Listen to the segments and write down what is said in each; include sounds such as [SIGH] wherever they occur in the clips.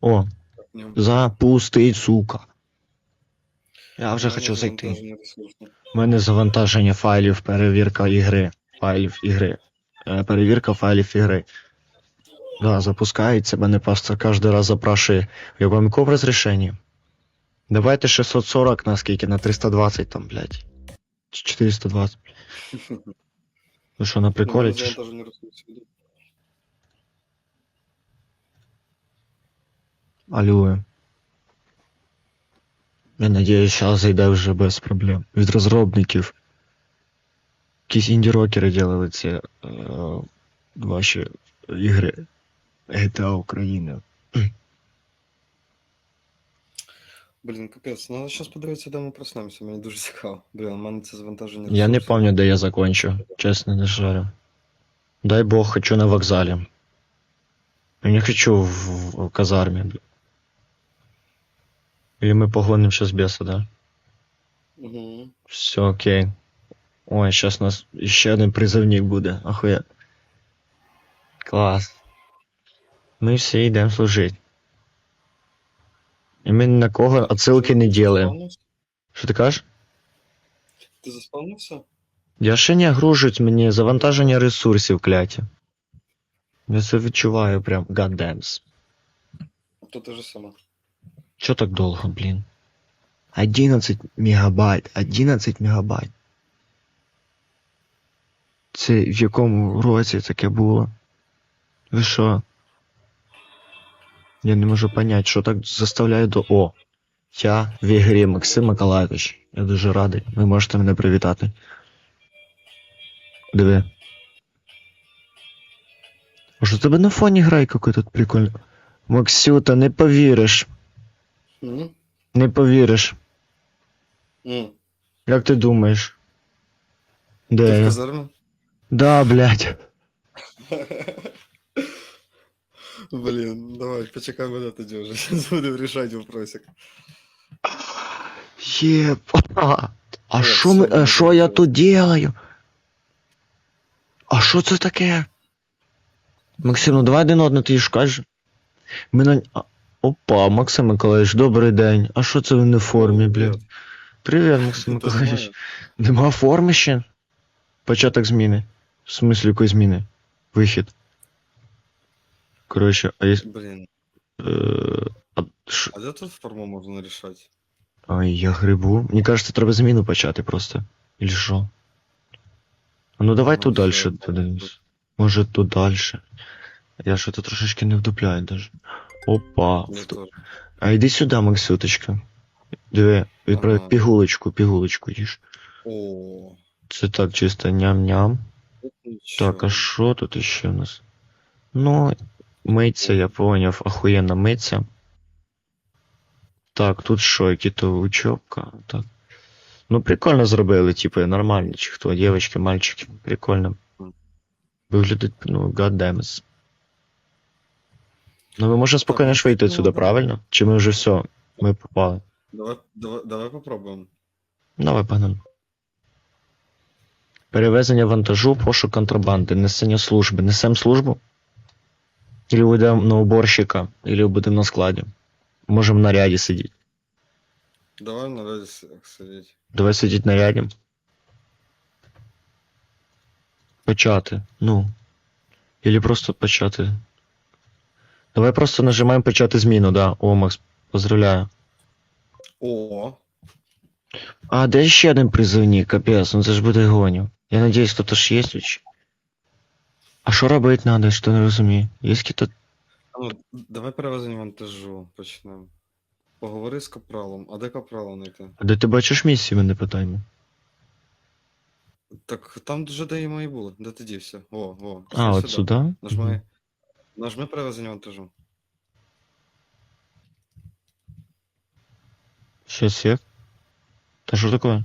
О, запустить, сука. Я вже хочу зайти. У мене завантаження файлів, перевірка ігри. Файлів ігри. Е, Перевірка файлів ігри. Да, запускається, мене просто кожен раз запрашує, в якому якому розрішенні. Давайте 640 на скільки? На 320 там, блядь. Чи 420. Ви [LAUGHS] що, на Ну, приколі? мене чи що? Алло. Я надіюсь, зараз зайде вже без проблем. Від розробників. Якісь інді-рокери делали ці е, ваші ігри. GTA України. Блін, капець, ну зараз подивитися, де ми проснемося, мені дуже цікаво. Блін, у мене це завантаження Я не пам'ятаю, де я закончу. Чесно, не жарю. Дай Бог, хочу на вокзалі. Я не хочу в, в казармі. Или мы погоним сейчас беса, да? Угу. Все, окей. Ой, сейчас у нас ще один призовник буде. Ахуя. Клас. Ми всі йдемо служити. І ми ні на кого отсилки не делаем. Що ти кажеш? Ти заспавнився? Я ще не гружуть мені завантаження ресурсів, кляті. Я це відчуваю прям гаддемс. То те ж саме. Чо так довго, блін? 11 мегабайт, 11 мегабайт. Це в якому році таке було? Ви що? Я не можу понять, що так заставляє до О. Я в ігрі Максим Миколаївич. Я дуже радий. Ви можете мене привітати. Диви. Може, у тебе на фоні грає какой тут прикольний. Максюта, не повіриш. Угу. Не повіриш. Угу. Як ти думаєш? Ти Де в я? казармі? Да, блядь. Блін, давай, почекай мене тоді вже. Зараз будемо рішати вопросик. Єп. А, що ми, а що я тут делаю? А що це таке? Максим, ну давай один одного ти шукаєш. Ми на... Опа, Максим Миколаївич, добрий день. А що це ви не в формі, блядь? Привіт, Максим Миколаївич. Нема форми ще? Початок зміни. В смислі якої зміни? Вихід. Коротше, а є... Блін, Е, а, ш... а де тут форму можна рішати? Ай, я грибу. Мені кажется, треба зміну почати просто. Или що? А ну давай Ну, тут добре. подивимось. Може тут дальше. Я що то трошечки не вдупляю даже. Опа. А йди сюди, Максюточка. Диви, відправ Ага. пігулочку, пігулочку їж. О, Це так чисто ням-ням. Так, а що тут іще у нас? Ну, миться, я поняв, охуєнно миться. Так, тут що, які-то учебка, так. Ну, прикольно зробили, типу, нормально, чи хто, дівчатки, мальчики, прикольно. Виглядить, ну, goddammit. Ну, ми можемо спокійно ж вийти ну, отсюди, да. правильно? Чи ми вже все, ми попали? Давай, давай, давай попробуємо. Давай, погнали. Перевезення вантажу, пошук контрабанди, несення служби. Несем службу? Или будемо на уборщика, или будемо на складі. Можемо в наряді сидіти. Давай на раді сидіти. Давай сидіти на ряді. Почати. Ну. Или просто почати. Давай просто нажимаємо почати зміну, да. О, Макс, поздравляю. О, А, де ще один призовник, капець, ну це ж буде гоню. Я надіюсь, хто-то ж є тут. А що робити надо, що не розумію? Є якісь а ну, давай перевезення вантажу почнемо. Поговори з капралом. А де капрала знайти? А де ти бачиш місії, мене питаємо? Так там вже де і мої були. Де ти дівся? О, о. А, от сюди? Нажми. Нажми перевезення вантажу. Щас як? Та що таке?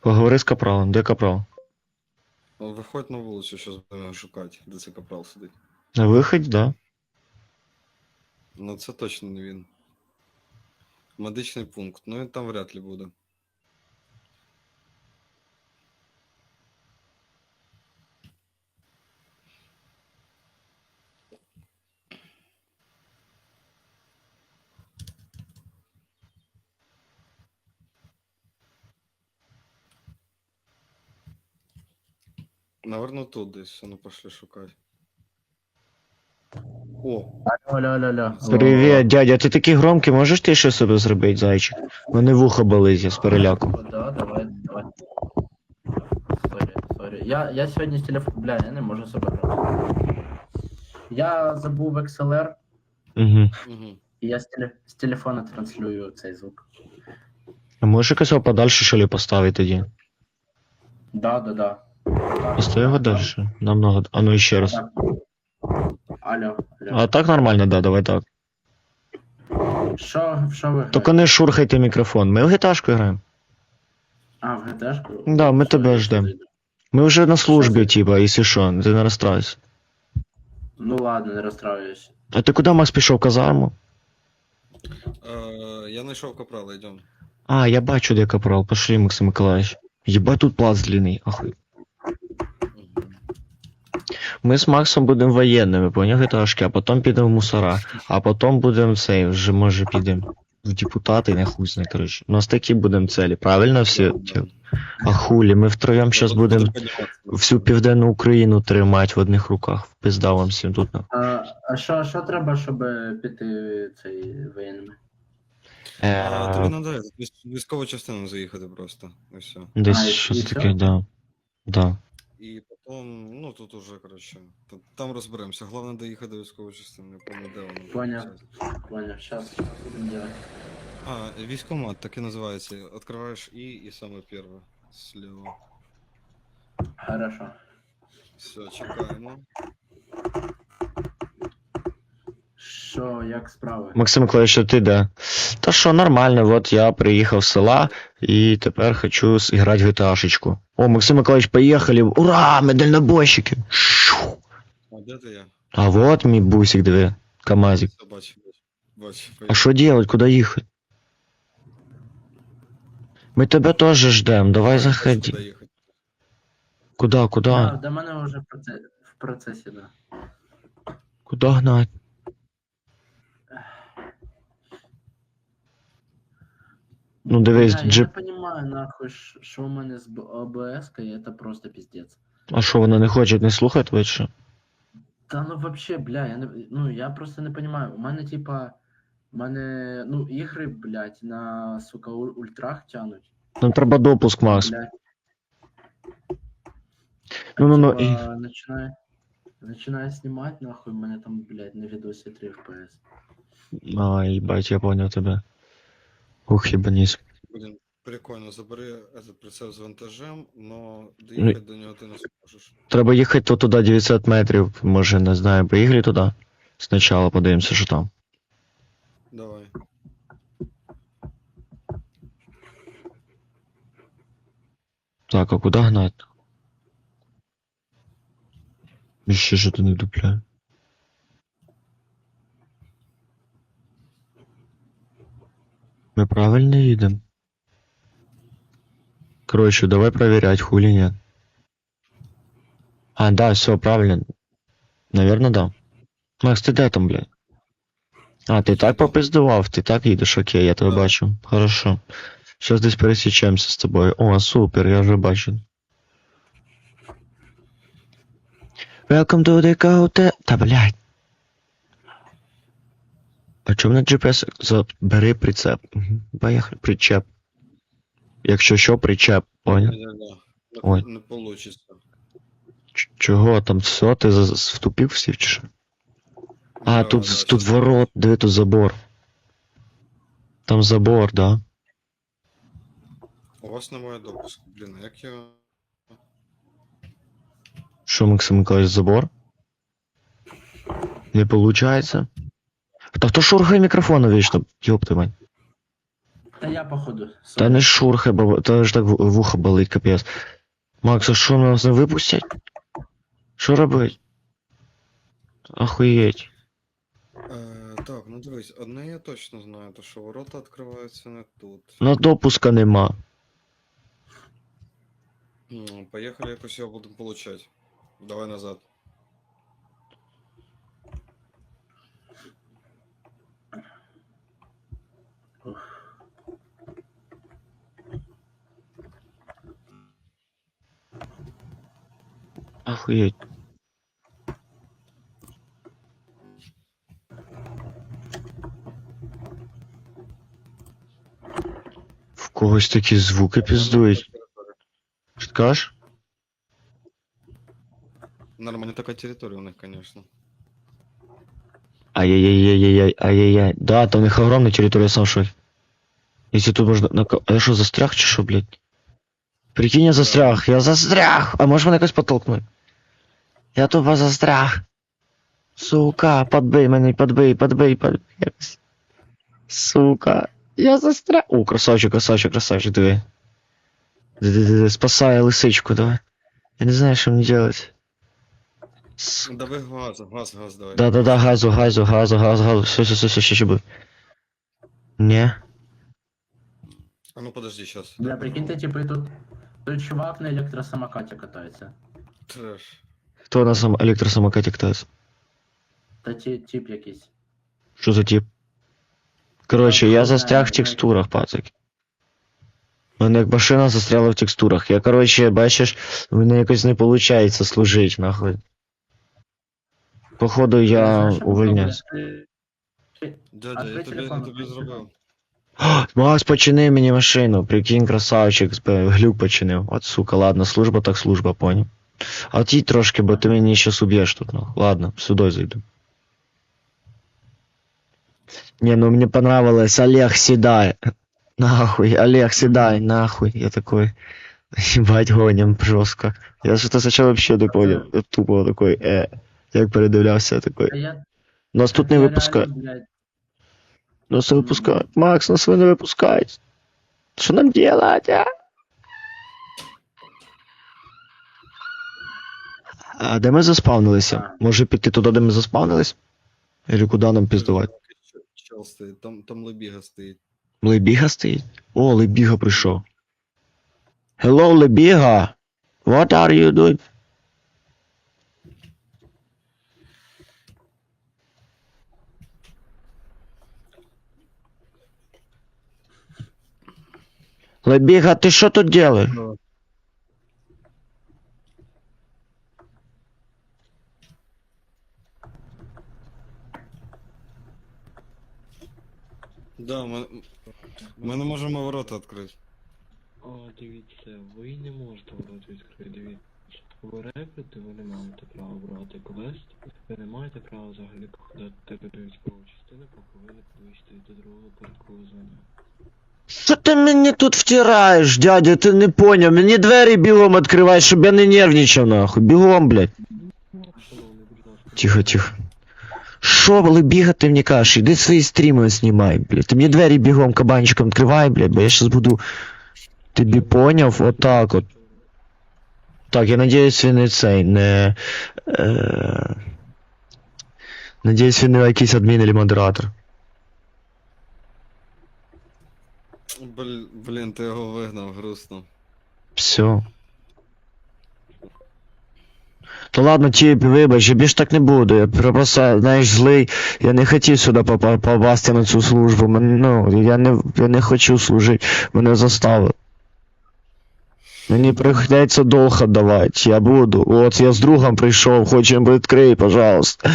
Поговори з капралом, де капрал? Ну, Виходь на вулицю, що будемо шукати, де цей капрал сидить. На виході, да. Ну це точно не він. Медичний пункт. Ну він там вряд ли буде. Наверно, тут десь. Ну пошли шукати. О, Алло, алло, алло. Привіт, дядя, ти такий громкий, можеш ти ще собі зробити, зайчик? Мене вухо болить, я з переляку. О, Да, давай, давай. Сорі, сорі. Я, я сьогодні з телефону. Бля, я не можу себе грати. Я забув XLR, Угу. угу. і я з, теле... з телефона транслюю цей звук. А можеш якось його подальше, що ли, поставити тоді? Да, да, да. Просто його далі. Намного. А ну ще раз. Алло, алло. А так нормально, да, давай так. Що, що ви Тільки граєте? не шурхайте мікрофон. Ми в гіташку граємо. А, в ГТшку? Да, ми Що, тебе я ждем. зайду. Ми вже на службі, типа, якщо що, ти не розстраюйся. Ну ладно, не розстраююсь. А ти куди Макс пішов в казарму? Е, я знайшов капрала, йдем. А, я бачу, де капрал. Пошли, Максим Миколаївич. Єбать тут плац длинний, ахуй. Ми з Максом будемо воєнними, поняв гіташки, а потім підемо в мусора, а потім будемо цей, вже може підемо в депутати, не хуй знає, коротше. У нас такі будемо цілі, правильно всі? А хулі, ми втроєм зараз будемо всю південну Україну тримати в одних руках. Пизда вам всім тут. А, а що, що треба, щоб піти цей воєнними? А, тобі Е, військову частину заїхати просто. І все. Десь А, і- щось таке, всьо? да. Да. І потім, ну тут уже, коротше, т- там розберемося. Головне доїхати до військової частини, не пам'ятаю, де воно. Поняв. Понял, сейчас будем делать. А, військомат, так і називається. Откриваєш І і саме перше. Слева. Хорошо. Все, чекаємо. Що, як справи? Максим Миколаївич, що ти де? Та що, нормально, от я приїхав з села і тепер хочу зіграти в GTA-шечку. О, Максим Миколаївич, поїхали! Ура! Ми дальнобойщики! Шу! А де ти я? А вот мій бусик, диви, КамАЗик. Все, бачу, бачу. Бачу, А що делать, куди їхати? Ми тебе теж ждем, давай заходи. Куда, куда? Да, до мене вже в процесі, в процесі, да. Куда гнать? Ну дивись, Бля, Я джип. не понимаю, нахуй, ш- що у мене з ОБС, це просто піздець. А що, вона не хоче не слухати, ви що? Та ну вообще, бля, я не. Ну я просто не понимаю. У мене, типа, у мене, ну, ігри, блядь, на, сука, у- ультрах тянуть. Нам треба допуск, Макс. Блядь. Ну-ну-ну, Типа, начинаю, начинаю снимать, нахуй, у мене там, блядь, на відосі 3 FPS. А, їбать, я понял тебе. Ух, ебаніс. Блін, прикольно, забери этот прицеп з вантажем, но Ну, доїхати до нього ти не зможеш. Треба їхати туди 900 метрів, може, не знаю, поїхали туди. Спочатку подивимося, що там. Давай. Так, а куди гнать? І ще що то не дупляє. Ми правильно їдемо? Короче, давай проверять, хули нет. А, да, все, правильно. Наверное, да. Макс, ти де там, блядь? А, ти так попиздував, ти так їдеш, окей, я тебе Да. бачу. Хорошо. Сейчас десь пересічемося з тобою. О, супер, я вже бачу. Welcome to the hotel. Та блядь. А чому на GPS забери прицеп? Мгм, Поїхали, причеп. Якщо що, причеп, поняв? Не-не-не, Не, Ой. получится. Чого там все? Ти втупив всі чи що? А, Да, тут, да, тут щас ворот, диви, тут забор. Там забор, да. У вас немає допуску. Блін, а як я. Що, Максим Миколаївич, забор? Не получается? Та хто шурхає мікрофону вічно? Ёб ти мать. Та я, походу. Та не шурхай, бо та ж так в- вухо болить, капець. Макс, а що нас не випустять? Що робить? Охуєть. Е, так, ну дивись, одне я точно знаю, то що ворота відкриваються не тут. На допуска нема. М, Поїхали якось його будемо получать. Давай назад. Охуєть. В когось такі звуки піздують. Що ти кажеш? Нормально така територія у них, конечно. Ай-яй-яй-яй-яй, ай-яй-яй. Да, там у них огромная территория, сам в шоке. Если тут можно... На... А я что, застряг чи що, блядь? Прикинь, я застряг, я застряг! А може мене якось потолкнуть? Я тупо застряг. Сука, подбий мене, подбий, подбий, подбий. якось. Сука, я застряг. О, красавчик, красавчик, красавчик, диви. Диви-диви, Спасай лисичку, давай. Я не знаю, що мені делать. Сука. Давай газ, газ, газ давай. Да-да-да, газу, газу, газу, газу, газу. Все, все, все, все, ще, ще буде. Не. А ну подожди, сейчас. Бля, прикиньте, типу, тут, чувак на електросамокаті катається. Трэш. Хто на сам електросамокаті катається? Та ті, тип якийсь. Що за тип? Коротше, я застряг в текстурах, пацик. У мене як машина застряла в текстурах. Я, коротше, бачиш, у мене якось не виходить служить, нахуй. Походу, я увольняюсь. Дядя, Открой я тобі, я телефон, тобі открой зробив. Макс, почини мені машину. Прикинь, красавчик, глюк починив. От сука, ладно, служба так служба, поняв. А ті трошки, бо ти мені щас уб'єш тут, нахуй. Ладно, сюди зайду. Не, ну мне понравилось, Олег, седай. Нахуй, Олег, седай, нахуй. Я такой, ебать, гоним жестко. Я что-то сначала вообще такой, э, тупо такой, э, як передивлявся, такой. Та Нас тут не випускають. Нас не випускають. Макс, нас ви не випускають. Що нам делать, а? А де ми заспавнилися? Може піти туди, де ми заспавнились? Или куди нам піздувати? Чел стоїть, там, там лебіга стоїть. Лебіга стоїть? О, Лебіга прийшов. Hello, Лебіга! What are you doing? Лебіга, ти що тут делаєш? Да, ми, ми не можемо ворота відкрити. А, дивіться, ви не можете ворот відкрити, дивіться. Ви репити, ви не маєте права брати квест, ви не маєте права взагалі походити до військової частини, поки ви не підвищите до другого порядкового звання. Що ти мені тут втираєш, дядя, ти не поняв. Мені двері бігом відкривай, щоб я не нервничав, нахуй. Бігом, блядь. Тихо, тихо. Що, Лебіга, ти мені кажеш? Іди свої стріми знімай, блядь. Ти мені двері бігом кабанчиком відкривай, блядь, бо я щас буду... Тобі поняв? Отак от. Так, я надіюсь, він не цей, не... Е... Надіюсь, він не якийсь адмін або модератор. Блін, блін, ти його вигнав, грустно. Все. То ладно, тіп, вибач, я більш так не буду. Я просто, знаєш, злий. Я не хотів сюди попа- попасти на цю службу. Ну, я не, я не хочу служити. Мене заставили. Мені прийдеться долг віддавати. Я буду. От я з другом прийшов, хочемо відкрий, пожалуйста.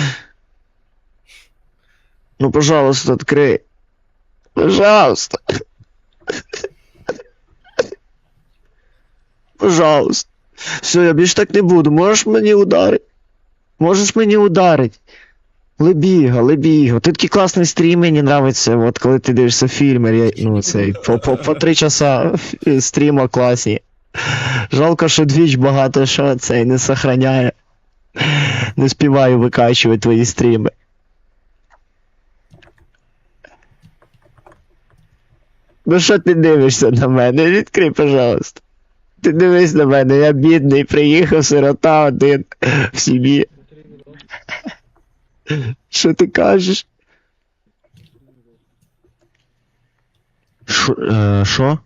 Ну, пожалуйста, відкрий. Пожалуйста. Пожалуйста. Все, я більш так не буду. Можеш мені ударити? Можеш мені ударити? Лебіга, Лебіга. Ти такий класний стрім, мені нравиться, от коли ти дивишся фільми, я, ну цей, по, по, по три часа [LAUGHS] стріма класні. Жалко, що двіч багато що цей не сохраняє. Не співаю викачувати твої стріми. Ну що ти дивишся на мене? Відкрий, пожалуйста. Ти дивись на мене, я бідний, приїхав сирота один в сім'ї. Що ти кажеш? Шо? Е?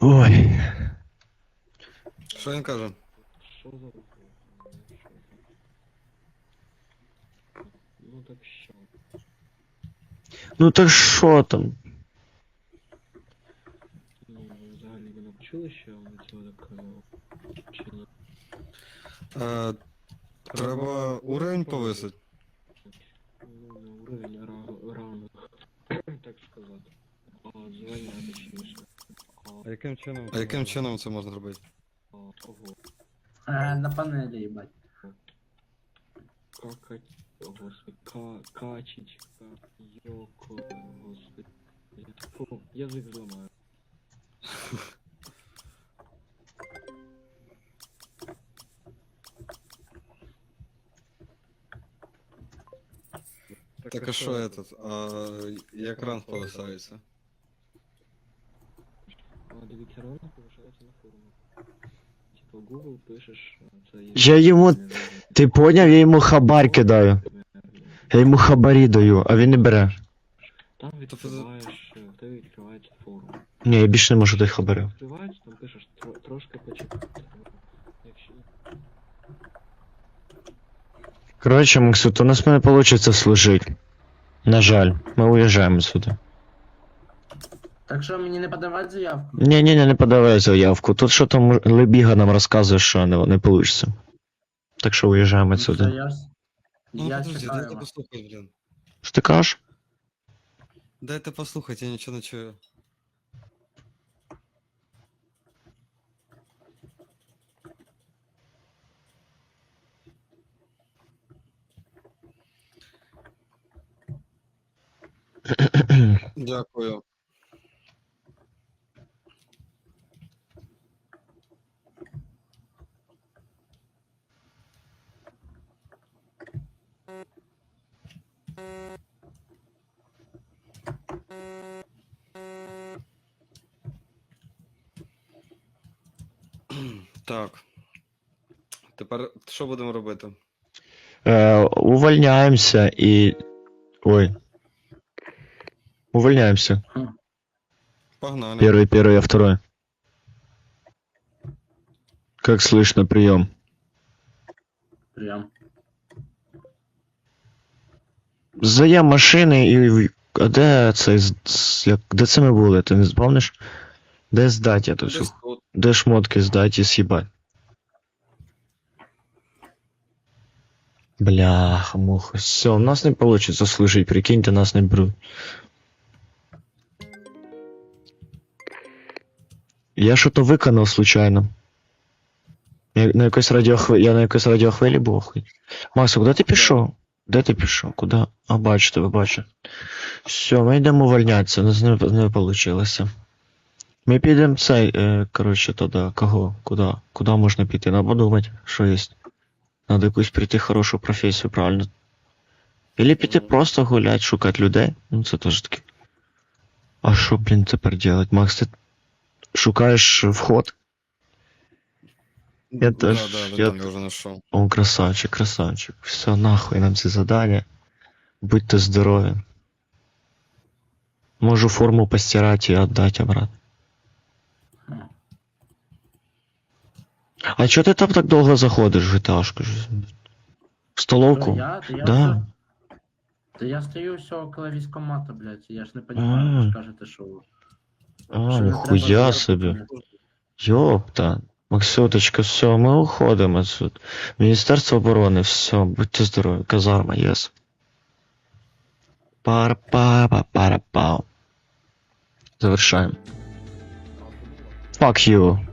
Ой. Що він каже? Що за так казав? Чи ні? Е, треба уровень повисити. Ну, не уровень, а ра- ранг. так сказати. А, звання точніше. А, яким чином? А яким чином це можна робити? а, ого. Е, на панелі, їбать. Какать, господи, ка, качечка, йоко, господи. Фу, язик зламаю. Так а що этот? А як ранг повисається? А, дивіться, рано повишається на форумі. Типа Google пишеш, а, це є... Я йому- Ти поняв, я йому хабар кидаю. Я йому хабарі даю, а він не бере. Там відкриваєш, е, в тебе відкривається форум. Ні, я більше не можу дати хабарів. Відкриваєш, там пишеш тро- трошки почекати. Якщо Коротше, Максут, у нас не вийде служити. На жаль, ми уїжджаємо сюди. Так що мені не подавати заявку? Ні, ні, ні, не подавай заявку. Тут що там Лебіга нам розказує, що не, не вийде. Так що уїжджаємо Ну, я, ж- Ну я подожди, чекаю дайте вас. послухати, блін. Що ти кажеш? Дайте послухати, я нічого не чую. [COUGHS] Дякую. Так. Тепер що будемо робити? Е, увольняємося і. Ой. Увольняємося. Погнали. Первый, первый, а второй. Как слышно, прием. Прям. Заєм машини і. А де це? Як... Де це ми були? Ти не збавниш? Де здать я тут? Де шмотки здать і з'їбать? Бляха, муха. Все, у нас не получится служить, прикиньте, нас не беруть. Я що-то виконав случайно. Я на якось радіохвилі. Я на якось радіохвилі був. Макс, куди ти пішов? Де ти пішов? Куди? А, бачите, ви бачите. Все, ми йдемо увольнятися, у нас не, не вийшло. Ми підемо цей, е, коротше, туди, кого? Куди? Куди можна піти? Надо подумати, що є. Надо якусь прийти хорошу професію, правильно. Или піти просто гулять, шукати людей. Ну це теж таке. А що, блін, тепер делать? Макс, ти шукаєш вход? Я да, теж- Да, да, я- там я вже знайшов. О, красавчик, красавчик. Все, нахуй нам ці задання. Будьте здорові. Можу форму постирати і віддати обратно. Хм. А чого ти там так довго заходиш в GTA? В Що, столовку? я? Та я, Да. вже- Та я стою все около військкомата, блядь, я ж не розумію, А. ви ж кажете, що... А, що не ніхуя треба собі. заявку. Йопта. Максюточка, все, ми уходимо отсюд. Міністерство оборони, все, будьте здорові. Казарма, єс. пара па пара пау Завершаємо. Fuck you.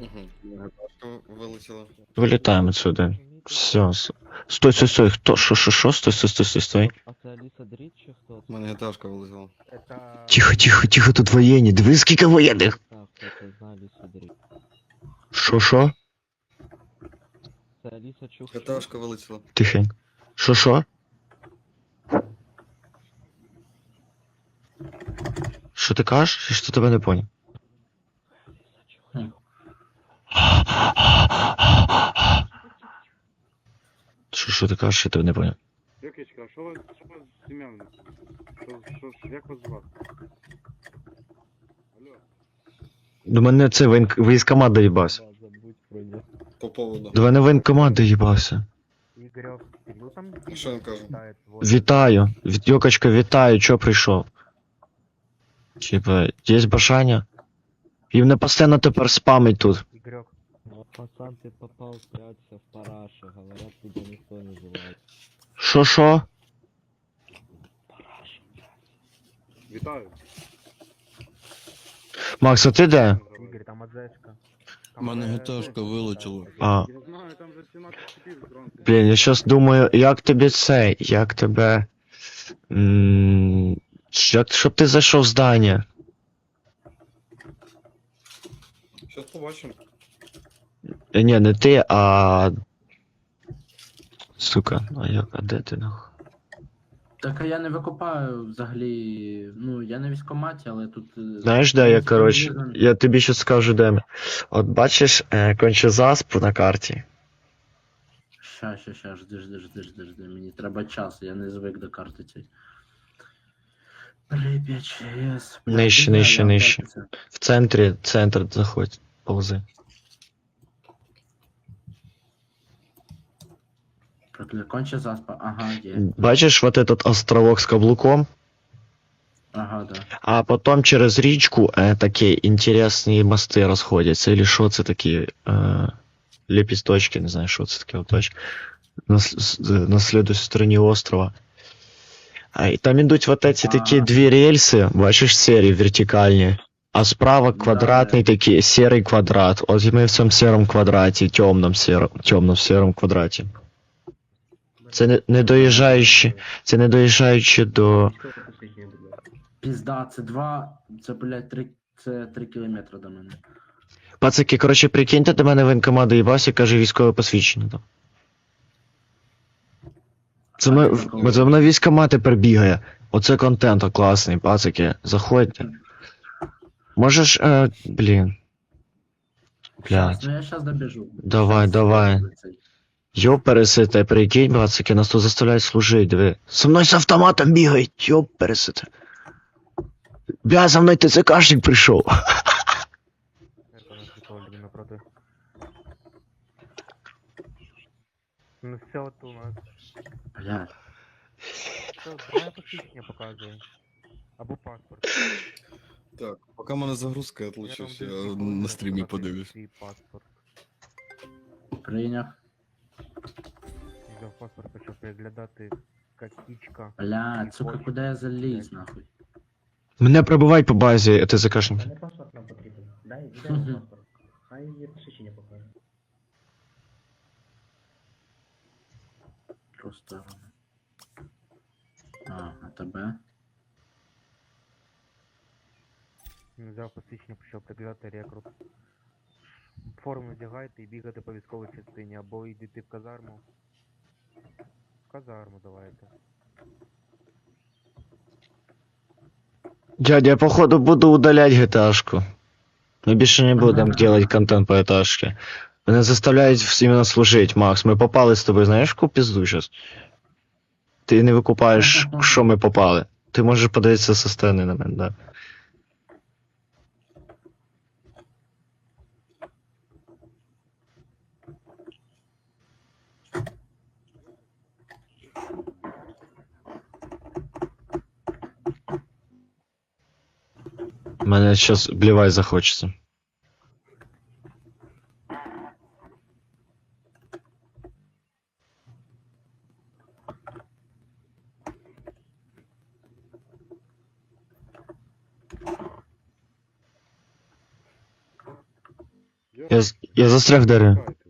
Вилітаємо отсюди. Все. Стой, стой, стой. Хто? Що, що, що? Стой, стой, стой, стой, стой. А це Аліса Дріт чи хто? У мене гіташка вилетіла. Тихо, тихо, тихо, тут воєнні. Диви, скільки воєнних. Так, це це знаю Алісу Дріт. Що, що? Це Аліса Чух. Гіташка вилетіла. Тихенько. Що, що? Що ти кажеш? Я що тебе не поняв. Що, що ти кажеш, я тебе не поняв. Виключка, а що вас, що вас з ім'ям? Що, що, що, як вас звати? До мене це воєн... військкомат доїбався. По поводу. До мене воєнкомат доїбався. Ігорьовський, ну там Що він каже? Вітаю. Від... Йокочка, вітаю, чо прийшов? Типа, є бажання. І мене постійно тепер спамить тут. Игорек. Пацан, ты попал, прячься в параше. Говорят, тебя никто не называет. Що? Вітаю. Макс, а ти де? Игорь, там. У мене гіташка вилетіла. А, Я знаю, там вже 17 чіпів зранку. блін, я щас думаю, як тобі це, як тебе. м, Як, щоб ти зайшов в здання. Щас побачимо. Е, Ні, не ти, а. Сука, а як, а де ти нахуй? Так а я не викопаю взагалі. Ну, я на військкоматі, але тут. е, Знаєш, де я, коротше, я тобі ще скажу, де. От бачиш, е, конче заспу на карті. Ща, ща, ща, жди, жди, жди, жди, жди. Мені треба час, я не звик до карти цієї. Прип'ять, ЧС. Нижче, нижче, нижче. В центрі, центр заходь, повзи. Прокля- Конче заспа. Ага, є. Бачиш вот этот островок з каблуком? Ага, да. А потом через річку е, такі інтересні мости розходяться. Или що це такі е, лепісточки, не знаю, що це таке точка. На, с- с- на слідуючій стороні острова. А, і там ідуть вот эти такі А. дві рельси, бачиш, серії вертикальні. А справа квадратний такий серий квадрат. От і ми в цьому серому квадраті, темному серому, темно серому квадраті. Це не, не доїжджаючи, це не доїжджаючи до. Пізда, це два. Це, блядь, три. Це три кілометри до мене. Пацаки, коротше, прикиньте до мене воєнкомат доїбався, каже військове посвідчення там. Це ми, в- це мною військомат тепер бігає. Оце контент класний, пацаки. Заходьте. Можеш, е, блін. Блядь. ну я щас добіжу. Давай, Щас, давай. цей. Йопересите, прикинь, пацаки, нас тут заставляють служити, диви. Со мною з автоматом бігають, йопересите. Бля, за мною ТЦКшник прийшов. Ну все, от у нас. Блядь. Що, давай посвідчення показує. Або паспорт. Так, поки в мене загрузка, я Я отлучусь, я на стрімі подивлюсь. Свій паспорт. Прийняв. Паспорт, почав переглядати какічка. Блядь, сука, куди я заліз, нахуй? Мене пробивають по базі ТЦКшники. Не паспорт нам потрібен. Дай, нам паспорт. Хай є посвідчення покаже. Просто. А, а тебе? Взяв посвідчення, почав переглядати рекрут. Форму вдягайте і бігати по військовій частині, або йдете в казарму. В казарму давайте. Дядя, я походу буду удалять GTA-шку. Мы більше не будем делать контент по GTA-шке. Мене заставляють іменно служити, Макс. Ми попали з тобою, знаєш, в яку пізду зараз? Ти не викупаєш, що ми попали. Ти можеш подивитися со сторони на мене, да. Мене зараз блівай захочеться. Я, з- я застряг в дереві. Чекайте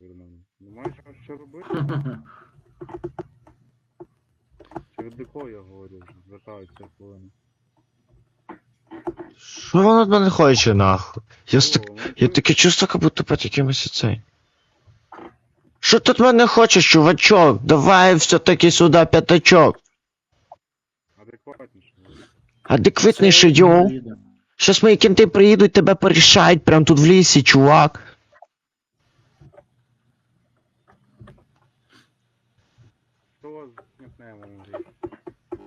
від мене. Немає що, що робити? Чи від депо я говорю, звертаються хвилини. Що воно від мене хоче, нахуй? Я, ст... О, ну, я таке чувство, як будто під якимось цей. Що ти від мене хочеш, чувачок? Давай все-таки сюди п'ятачок. Адекватніше. говорю. Адекватніший, йоу. Щас мої кінти приїдуть, тебе порішають прям тут в лісі, чувак.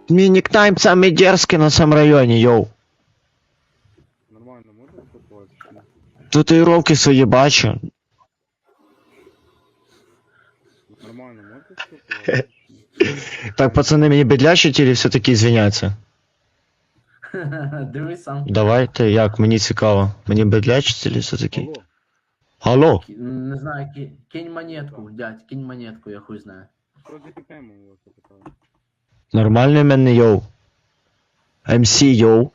Мій нікнайм самий дерзкий на цьому районі, йоу. Нормально можна спілкуватися? чи ні? Татуїровки свої бачу. Нормально можна спілкуватися? [LAUGHS] Так, пацани, мені бедлячить или все-таки извиняться? [LAUGHS] Дивись сам. Давайте, як, мені цікаво. Мені бедлячиться чи все таки? Алло, Не знаю, ки- кинь монетку, дядь, кинь монетку, я хуй знаю. тему у нормальний мене йоу. МС йоу.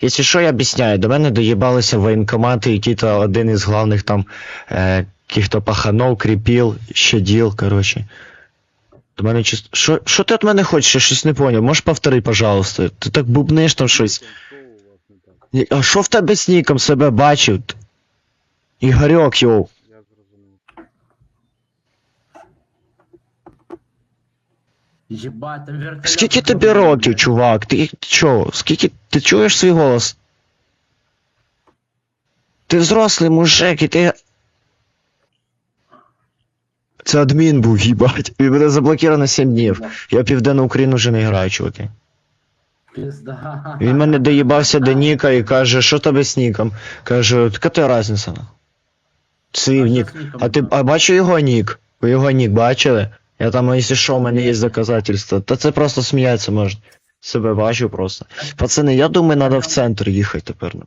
Якщо що, я об'ясняю, до мене доїбалися воєнкомати, які то один із главних там е, каких-то паханов, кріпіл, щаділ, коротше. До мене чисто. Що, що ти від мене хочеш? Я щось не поняв. Можеш повтори, пожалуйста. Ти так бубниш там щось. А що в тебе з ніком себе бачив? Ігорьок, йоу. Я зрозумів. Єбать, там вертольот. Скільки тобі років, чувак? Ти ти чо? Скільки ти чуєш свій голос? Ти взрослий мужик, і ти. Це адмін був, їбать. Він буде заблокировано 7 днів. Я південну Україну вже не граю, чуваки. Пізда. Він мене доїбався до Ніка і каже, що тебе з Ніком? Каже, яка тебе різниця? Свій нік. А ти а бачу його нік? Ви його нік бачили? Я там, якщо що, у мене є доказательства. Та це просто сміятися можна. Себе бачу просто. Пацани, я думаю, треба в центр їхати тепер. ну.